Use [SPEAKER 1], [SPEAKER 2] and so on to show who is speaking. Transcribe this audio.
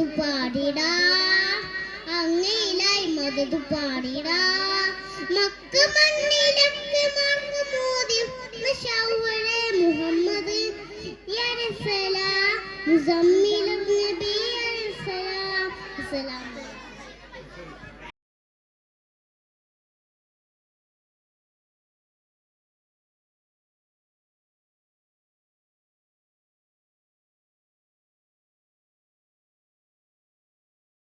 [SPEAKER 1] മതതു പാടിടാ. അങ്ങയിലായി മതതു പാടിടാ. മക്ക മണ്ണിലൊക്കെ മാർക്ക് മോദി ഷൗവലെ മുഹമ്മദ്. യരസല മുസമ്മിലും നബി അലൈഹിസ്സലാം